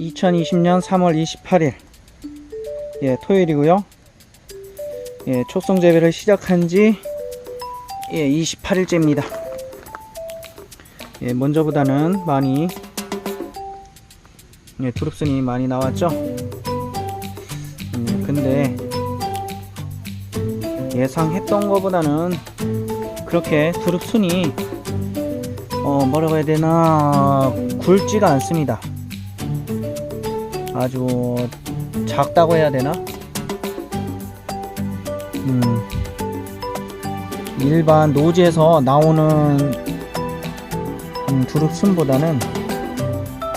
2020년 3월 28일. 예 토요일이고요. 예 촉성 재배를 시작한 지 예, 28일째입니다. 예 먼저보다는 많이 예 두릅순이 많이 나왔죠? 음, 근데 예상했던 것보다는 그렇게 두릅순이 어 뭐라고 해야 되나 굵지가 않습니다 아주 작다고 해야 되나? 음, 일반 노지에서 나오는 음, 두릅순보다는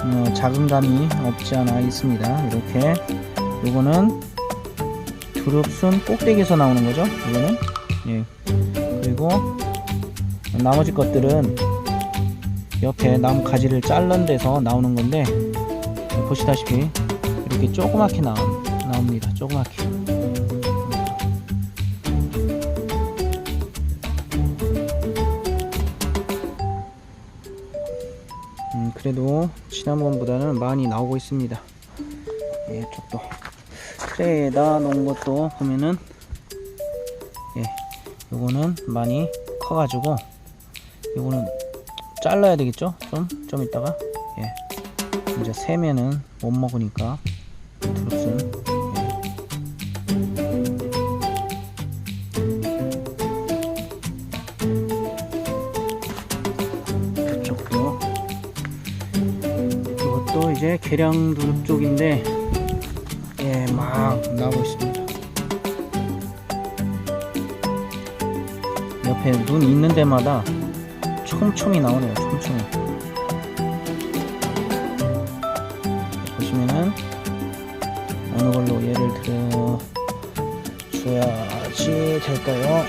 어, 작은 감이 없지 않아 있습니다. 이렇게 요거는 두릅순 꼭대기에서 나오는 거죠. 이거는 예. 그리고 나머지 것들은 옆에 나무 가지를 자른 데서 나오는 건데 보시다시피 이렇게 조그맣게 나, 나옵니다. 조그맣게. 음, 그래도 지난번보다는 많이 나오고 있습니다. 예, 이쪽도 트레이에다 놓은 것도 보면은 예, 요거는 많이 커가지고 요거는 잘라야 되겠죠? 좀, 좀 이따가 예. 이제 세면은 못 먹으니까 그쪽도 이것도 이제 계량 두릅 쪽인데 예 막 나오고 있습니다. 옆에 눈 있는 데마다 촘촘히 나오네요 촘촘히 걸로 예를 들어 줘야지 될까요?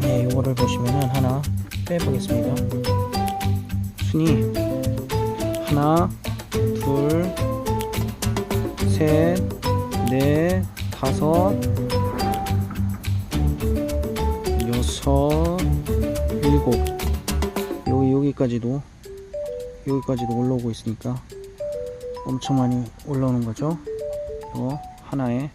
네, 요거를 보시면은 하나 빼보겠습니다. 순위 하나, 둘, 셋, 넷, 다섯, 여섯, 일곱. 여기 여기까지도 여기까지도 올라오고 있으니까 엄청 많이 올라오는 거죠. 이거 하나에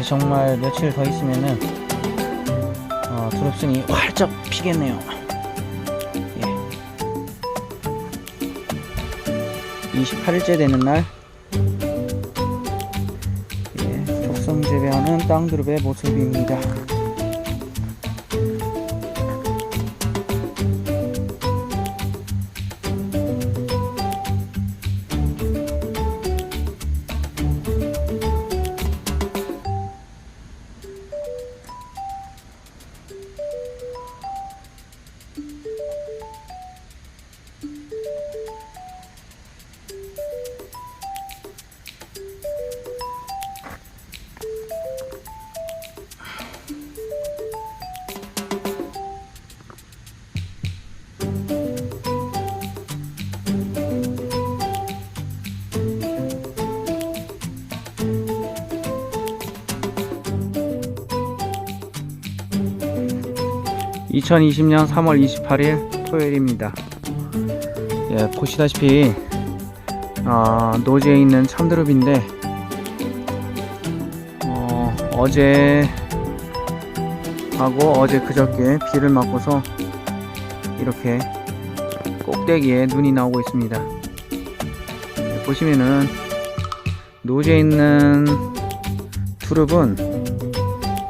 이제 정말 며칠 더 있으면은 어, 두릅순이 활짝 피겠네요. 예. 28일째 되는 날 예, 족성 재배하는 땅두릅의 모습입니다. (2020년 3월 28일) 토요일입니다. 예 보시다시피 어, 노지에 있는 참드릅인데 어, 어제 하고 어제 그저께 비를 맞고서 이렇게 꼭대기에 눈이 나오고 있습니다. 예, 보시면은 노지에 있는 두릅은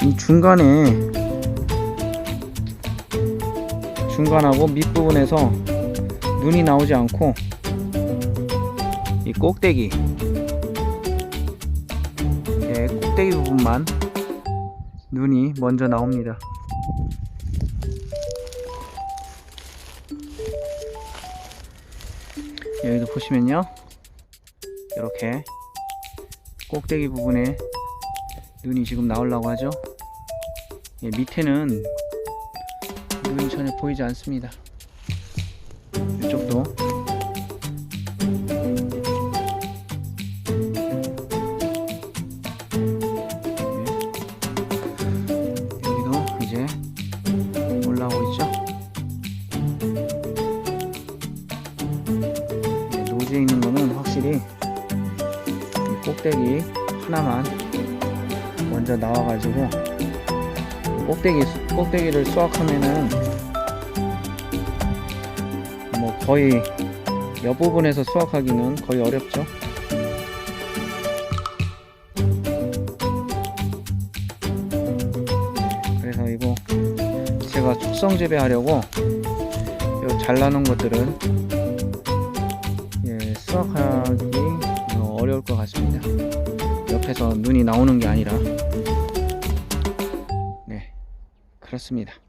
이 중간에 중간하고 밑부분에서 눈이 나오지 않고 이 꼭대기. 예, 꼭대기 부분만 눈이 먼저 나옵니다. 여기도 보시면요. 이렇게 꼭대기 부분에 눈이 지금 나오려고 하죠. 예, 밑에는 전혀 보이지 않습니다 이쪽도 예. 여기도 이제 올라오고 있죠 네, 노지에 있는 거는 확실히 이 꼭대기 하나만 먼저 나와가지고 꼭대기 꼭대기를 수확하면은 뭐 거의 옆부분에서 수확하기는 거의 어렵죠. 그래서 이거 제가 숙성 재배하려고 요 잘라놓은 것들은 예, 수확하기 어, 어려울 것 같습니다. 옆에서 눈이 나오는 게 아니라 네 그렇습니다.